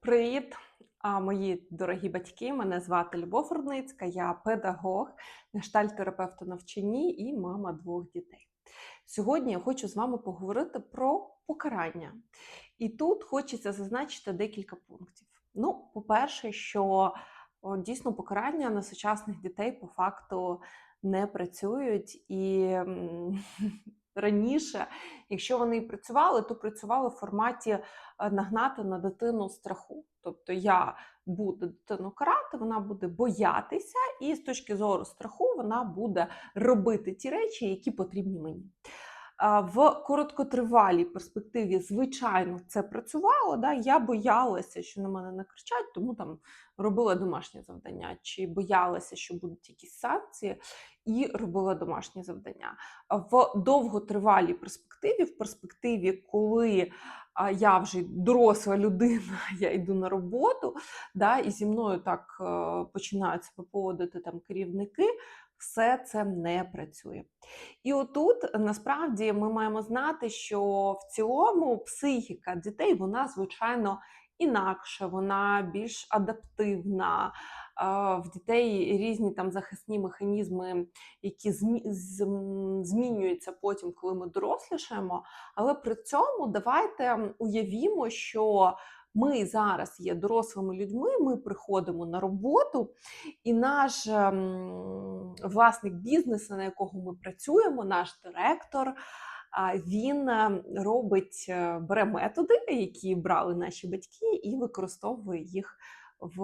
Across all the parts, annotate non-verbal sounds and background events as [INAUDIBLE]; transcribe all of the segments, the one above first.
Привіт, мої дорогі батьки. Мене звати Любов Рудницька, я педагог, гештальт-терапевт у навчанні і мама двох дітей. Сьогодні я хочу з вами поговорити про покарання. І тут хочеться зазначити декілька пунктів. Ну, по-перше, що дійсно покарання на сучасних дітей по факту не працюють і [LAUGHS] раніше, якщо вони і працювали, то працювали в форматі е, нагнати на дитину страху. Тобто я буду дитину карати, вона буде боятися, і з точки зору страху вона буде робити ті речі, які потрібні мені. В короткотривалій перспективі, звичайно, це працювало. Да? Я боялася, що на мене не кричать, тому там робила домашнє завдання, чи боялася, що будуть якісь санкції, і робила домашнє завдання. В довготривалій перспективі, в перспективі, коли я вже доросла людина, [LAUGHS] я йду на роботу, да, і зі мною так е, починають себе поводити там керівники. Все це не працює. І отут насправді ми маємо знати, що в цілому психіка дітей, вона звичайно інакша, вона більш адаптивна. В дітей різні там захисні механізми, які змінюються потім, коли ми дорослішаємо. Але при цьому давайте уявімо, що ми зараз є дорослими людьми, ми приходимо на роботу, і наш ем, власник бізнесу, на якого ми працюємо, наш директор, він е, робить, е, бере методи, які брали наші батьки, і використовує їх в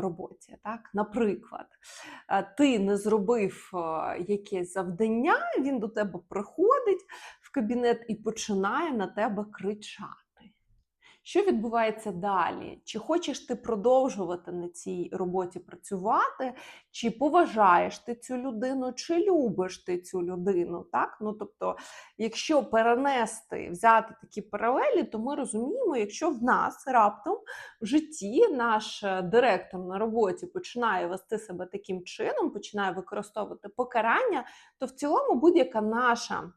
роботі. Так? Наприклад, е, ти не зробив е, якесь завдання, він до тебе приходить в кабінет і починає на тебе кричати. Що відбувається далі? Чи хочеш ти продовжувати на цій роботі працювати, чи поважаєш ти цю людину, чи любиш ти цю людину? Так? Ну, тобто, якщо перенести, взяти такі паралелі, то ми розуміємо, якщо в нас раптом в житті наш е, директор на роботі починає вести себе таким чином, починає використовувати покарання, то в цілому будь-яка наша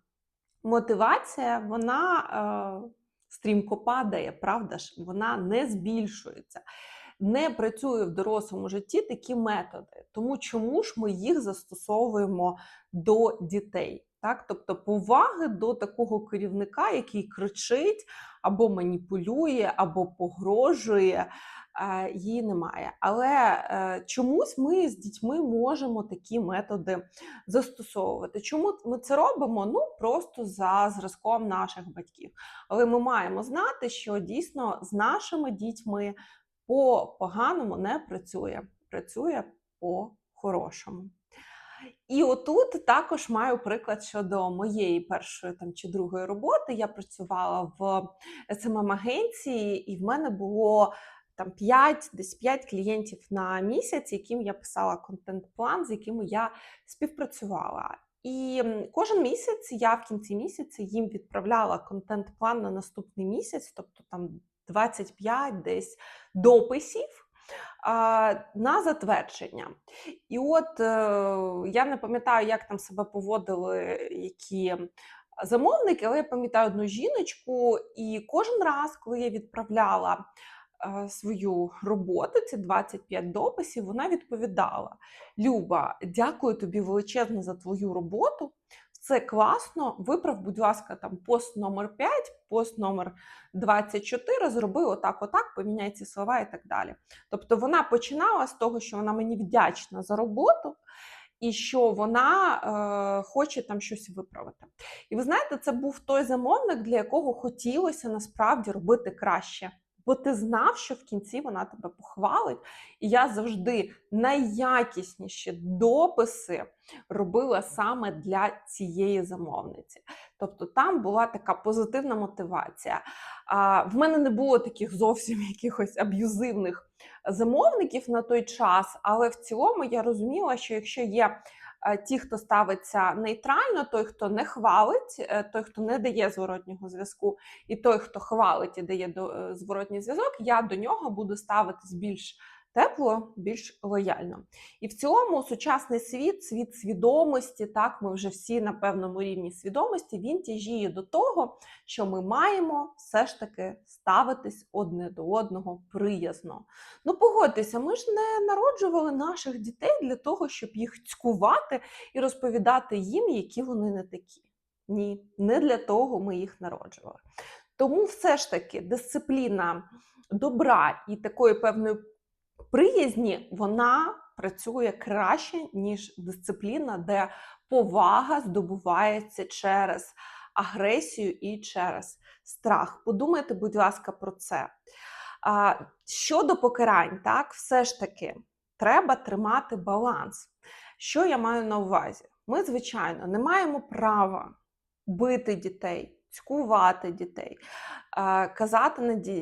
мотивація, вона. Е, стрімко падає, правда ж, вона не збільшується. Не працює в дорослому житті такі методи. Тому чому ж ми їх застосовуємо до дітей? Так? Тобто поваги до такого керівника, який кричить або маніпулює, або погрожує, її немає. Але е, чомусь ми з дітьми можемо такі методи застосовувати. Чому ми це робимо? Ну просто за зразком наших батьків. Але ми маємо знати, що дійсно з нашими дітьми по поганому не працює, працює по хорошому. І отут також маю приклад щодо моєї першої там чи другої роботи. Я працювала в smm агенції і в мене було там 5, десь 5 клієнтів на місяць, яким я писала контент-план, з якими я співпрацювала. І кожен місяць я в кінці місяця їм відправляла контент-план на наступний місяць, тобто там 25 десь дописів на затвердження. І от е, я не пам'ятаю, як там себе поводили які замовники, але я пам'ятаю одну жіночку, і кожен раз, коли я відправляла свою роботу, ці 25 дописів, вона відповідала: Люба, дякую тобі величезно за твою роботу. Це класно. Виправ, будь ласка, там пост номер 5, пост номер 24, зроби отак, отак, поміняй ці слова і так далі. Тобто вона починала з того, що вона мені вдячна за роботу. І що вона е, хоче там щось виправити. І ви знаєте, це був той замовник, для якого хотілося насправді робити краще. Бо ти знав, що в кінці вона тебе похвалить. І я завжди найякісніші дописи робила саме для цієї замовниці. Тобто там була така позитивна мотивація. А, В мене не було таких зовсім [LAUGHS] якихось аб'юзивних замовників на той час, але в цілому я розуміла, що якщо є ті, хто ставиться нейтрально, той, хто не хвалить, е, той, хто не дає зворотнього зв'язку, і той, хто хвалить і дає е, зворотній зв'язок, я до нього буду ставитись більш тепло, більш лояльно. І в цілому сучасний світ, світ свідомості, так, ми вже всі на певному рівні свідомості, він тяжіє до того, що ми маємо все ж таки ставитись одне до одного приязно. Ну, погодьтеся, ми ж не народжували наших дітей для того, щоб їх цькувати і розповідати їм, які вони не такі. Ні, не для того ми їх народжували. Тому все ж таки дисципліна добра і такої певної приязні, вона працює краще, ніж дисципліна, де повага здобувається через агресію і через страх. Подумайте, будь ласка, про це. Щодо покарань, так, все ж таки треба тримати баланс. Що я маю на увазі? Ми, звичайно, не маємо права бити дітей, цькувати дітей, казати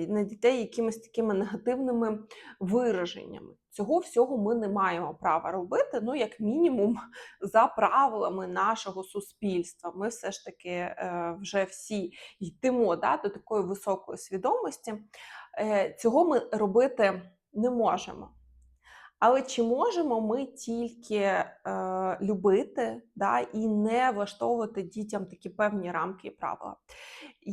на дітей якимись такими негативними вираженнями. Цього всього ми не маємо права робити, ну, як мінімум, [LAUGHS] за правилами нашого суспільства. Ми все ж таки е, вже всі йдемо да, до такої високої свідомості. Е, цього ми робити не можемо. Але чи можемо ми тільки е, любити да, і не влаштовувати дітям такі певні рамки і правила?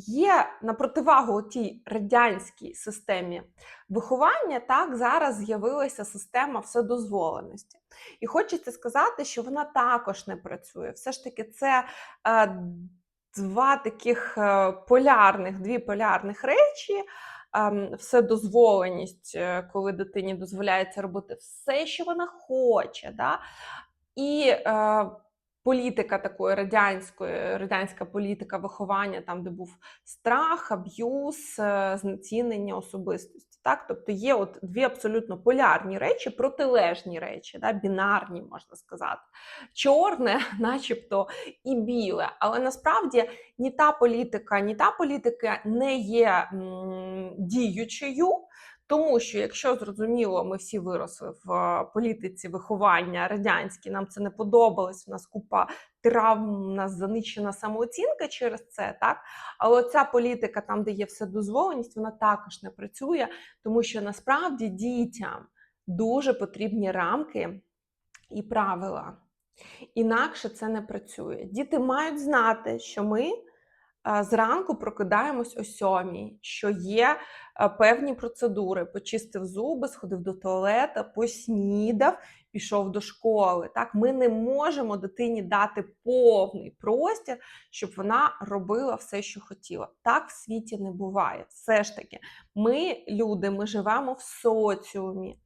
Є на противагу тій радянській системі виховання, так зараз з'явилася система вседозволеності. І хочеться сказати, що вона також не працює. Все ж таки, це е, два таких е, полярних, дві полярних речі. Вседозволеність, е, коли дитині дозволяється робити все, що вона хоче. Да? І е, політика такої радянської, радянська політика виховання, там, де був страх, аб'юз, е, знецінення особистості. Так? Тобто є от дві абсолютно полярні речі, протилежні речі, да? бінарні, можна сказати. Чорне, [LAUGHS] начебто, і біле. Але насправді ні та політика, ні та політика не є м, діючою. Тому що, якщо зрозуміло, ми всі виросли в е, політиці виховання радянській, нам це не подобалось. У нас купа травм, у нас занищена самооцінка через це, так але ця політика, там, де є вседозволеність, вона також не працює, тому що насправді дітям дуже потрібні рамки і правила. Інакше це не працює. Діти мають знати, що ми зранку прокидаємось о сьомій, що є певні процедури: почистив зуби, сходив до туалета, поснідав, пішов до школи. Так, Ми не можемо дитині дати повний простір, щоб вона робила все, що хотіла. Так в світі не буває. Все ж таки, ми, люди, ми живемо в соціумі.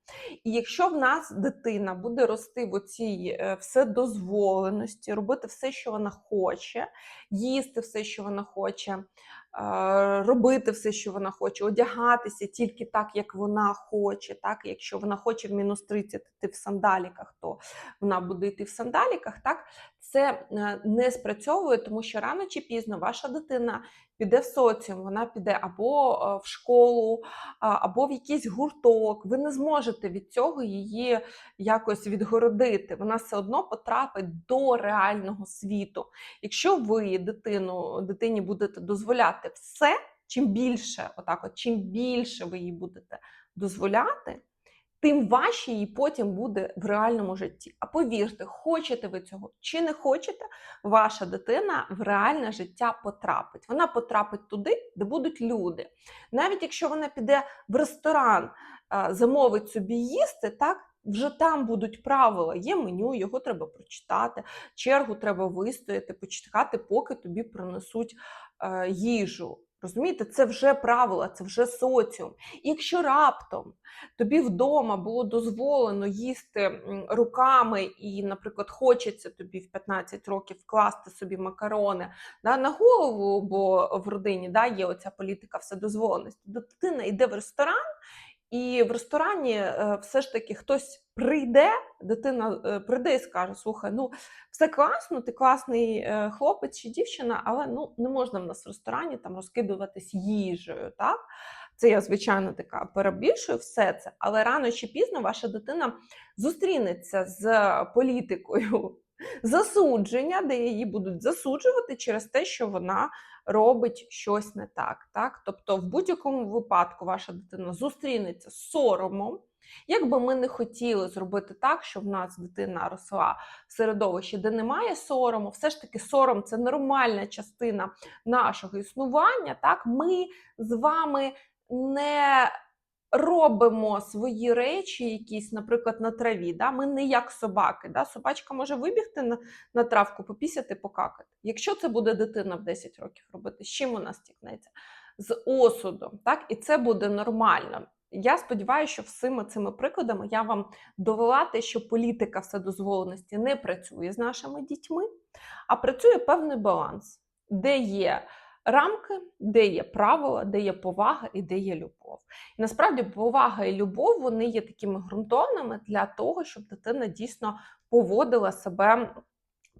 І якщо в нас дитина буде рости в оцій е, вседозволеності, робити все, що вона хоче, їсти все, що вона хоче, робити все, що вона хоче, одягатися тільки так, як вона хоче. Так? Якщо вона хоче в мінус 30 йти в сандаліках, то вона буде йти в сандаліках. Так? Це е, не спрацьовує, тому що рано чи пізно ваша дитина піде в соціум, вона піде або е, в школу, або в якийсь гурток. Ви не зможете від цього її якось відгородити. Вона все одно потрапить до реального світу. Якщо ви дитину, дитині будете дозволяти все, чим більше, отак, от чим більше ви їй будете дозволяти тим важче їй потім буде в реальному житті. А повірте, хочете ви цього чи не хочете, ваша дитина в реальне життя потрапить. Вона потрапить туди, де будуть люди. Навіть якщо вона піде в ресторан, замовить собі їсти, так. Вже там будуть правила, є меню, його треба прочитати, чергу треба вистояти, почекати, поки тобі принесуть е, їжу. Розумієте, це вже правила, це вже соціум. Якщо раптом тобі вдома було дозволено їсти руками, і, наприклад, хочеться тобі в 15 років вкласти собі макарони да, на голову, бо в родині да, є оця політика вседозволеності, дитина йде в ресторан і в ресторані е, все ж таки хтось прийде, дитина е, прийде і скаже: Слухай, ну все класно, ти класний е, хлопець чи дівчина, але ну не можна в нас в ресторані там розкидуватись їжею. так? Це я, звичайно, така перебільшую все це, але рано чи пізно ваша дитина зустрінеться з політикою [LAUGHS] засудження, де її будуть засуджувати через те, що вона робить щось не так. так? Тобто, в будь-якому випадку ваша дитина зустрінеться з соромом. Як би ми не хотіли зробити так, щоб в нас дитина росла в середовищі, де немає сорому, все ж таки сором це нормальна частина нашого існування. Так, ми з вами не робимо свої речі, якісь, наприклад, на траві. Да? Ми не як собаки. Да? Собачка може вибігти на, на травку, попісяти, покакати. Якщо це буде дитина в 10 років робити, з чим вона стікнеться? З осудом, так і це буде нормально. Я сподіваюся, що всіми цими прикладами я вам довела те, що політика вседозволеності не працює з нашими дітьми, а працює певний баланс, де є рамки, де є правила, де є повага і де є любов. І насправді повага і любов вони є такими ґрунтовними для того, щоб дитина дійсно поводила себе.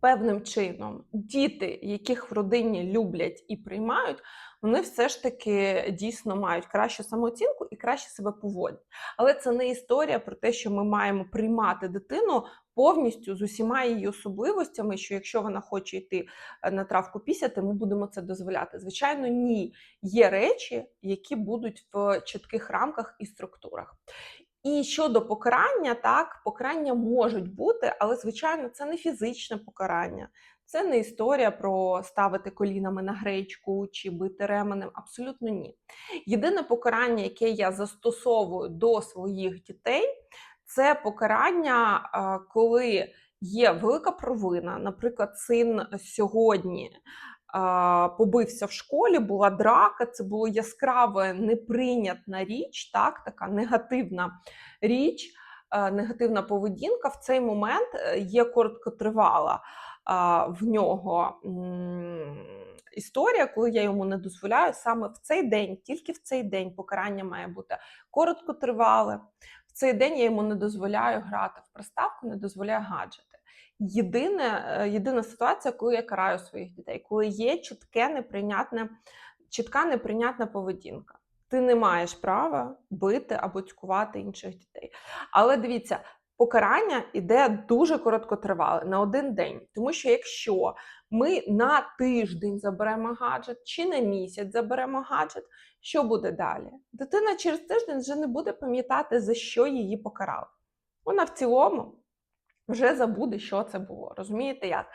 Певним чином діти, яких в родині люблять і приймають, вони все ж таки дійсно мають кращу самооцінку і краще себе поводять. Але це не історія про те, що ми маємо приймати дитину повністю з усіма її особливостями, що якщо вона хоче йти е, на травку пісяти, ми будемо це дозволяти. Звичайно, ні. Є речі, які будуть в чітких рамках і структурах. І щодо покарання, так, покарання можуть бути, але, звичайно, це не фізичне покарання, це не історія про ставити колінами на гречку чи бити ременем. Абсолютно ні. Єдине покарання, яке я застосовую до своїх дітей, це покарання, коли є велика провина. Наприклад, син сьогодні побився в школі, була драка, це була яскрава неприйнятна річ, так, така негативна річ, негативна поведінка. В цей момент е, є короткотривала в нього історія, коли я йому не дозволяю саме в цей день, тільки в цей день покарання має бути короткотривале. В цей день я йому не дозволяю грати в приставку, не дозволяю гаджети. Єдине, е, єдина ситуація, коли я караю своїх дітей, коли є чітке неприйнятне, чітка неприйнятна поведінка. Ти не маєш права бити або цькувати інших дітей. Але дивіться, покарання йде дуже короткотривале на один день. Тому що якщо ми на тиждень заберемо гаджет чи на місяць заберемо гаджет, що буде далі? Дитина через тиждень вже не буде пам'ятати, за що її покарали. Вона в цілому вже забуде, що це було. Розумієте як?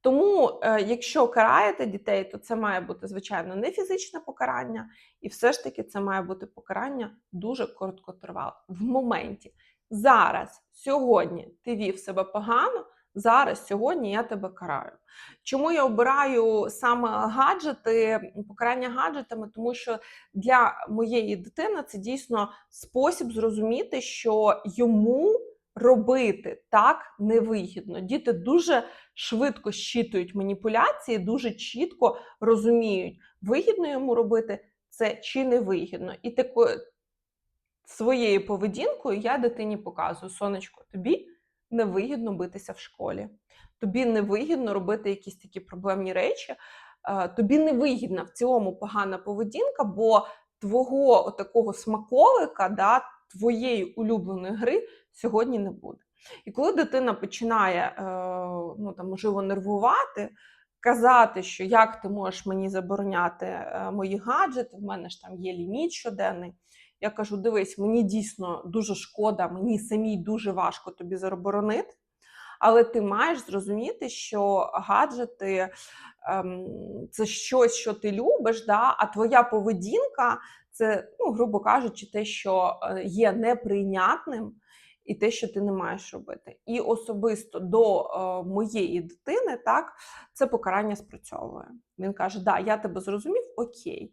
Тому, е, якщо караєте дітей, то це має бути, звичайно, не фізичне покарання, і все ж таки це має бути покарання дуже короткотривале в моменті. Зараз, сьогодні, ти вів себе погано. Зараз, сьогодні я тебе караю. Чому я обираю саме гаджети, покарання гаджетами? Тому що для моєї дитини це дійсно спосіб зрозуміти, що йому робити так невигідно. Діти дуже швидко щитують маніпуляції, дуже чітко розуміють, вигідно йому робити це чи не вигідно. І такою своєю поведінкою я дитині показую: сонечко, тобі невигідно битися в школі, тобі невигідно робити якісь такі проблемні речі. Тобі невигідна в цілому погана поведінка, бо твого такого смаколика, да, твоєї улюбленої гри сьогодні не буде. І коли дитина починає е, ну, там, можливо, нервувати, казати, що як ти можеш мені забороняти е, мої гаджети, в мене ж там є ліміт щоденний. Я кажу: дивись, мені дійсно дуже шкода, мені самій дуже важко тобі заборонити. Але ти маєш зрозуміти, що гаджети ем, це щось, що ти любиш, да? а твоя поведінка це, ну, грубо кажучи, те, що е, є неприйнятним, і те, що ти не маєш робити. І особисто до е, моєї дитини так, це покарання спрацьовує. Він каже: Да, я тебе зрозумів, окей.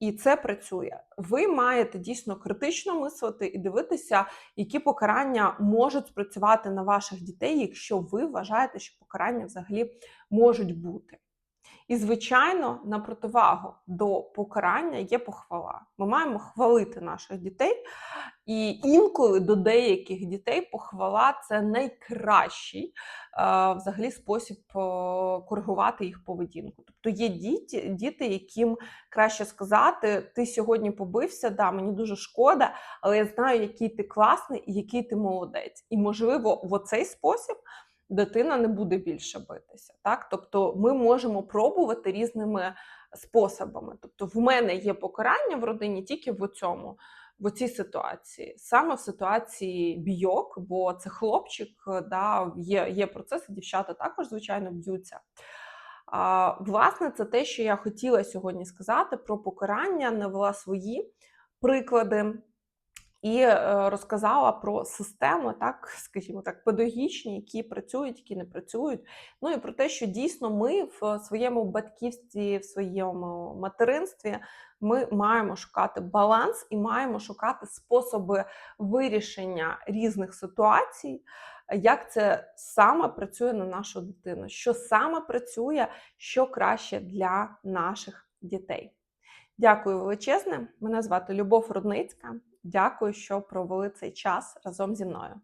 І це працює. Ви маєте дійсно критично мислити і дивитися, які покарання можуть спрацювати на ваших дітей, якщо ви вважаєте, що покарання взагалі можуть бути. І, звичайно, на противагу до покарання є похвала. Ми маємо хвалити наших дітей, і інколи до деяких дітей похвала це найкращий е, взагалі спосіб е, коригувати їх поведінку. Тобто є діти, діти, яким краще сказати: ти сьогодні побився, да, мені дуже шкода, але я знаю, який ти класний і який ти молодець. І можливо, в оцей спосіб дитина не буде більше битися. Так? Тобто ми можемо пробувати різними способами. Тобто, в мене є покарання в родині тільки в цьому. В цій ситуації, саме в ситуації бійок, бо це хлопчик, да, є є процеси, дівчата також, звичайно, б'ються. А, Власне, це те, що я хотіла сьогодні сказати про покарання, навела свої приклади і е, розказала про системи, так скажімо так, педагогічні, які працюють, які не працюють. Ну і про те, що дійсно ми в своєму батьківстві, в своєму материнстві ми маємо шукати баланс і маємо шукати способи вирішення різних ситуацій. Як це саме працює на нашу дитину? Що саме працює, що краще для наших дітей? Дякую величезне. Мене звати Любов Рудницька. Дякую, що провели цей час разом зі мною.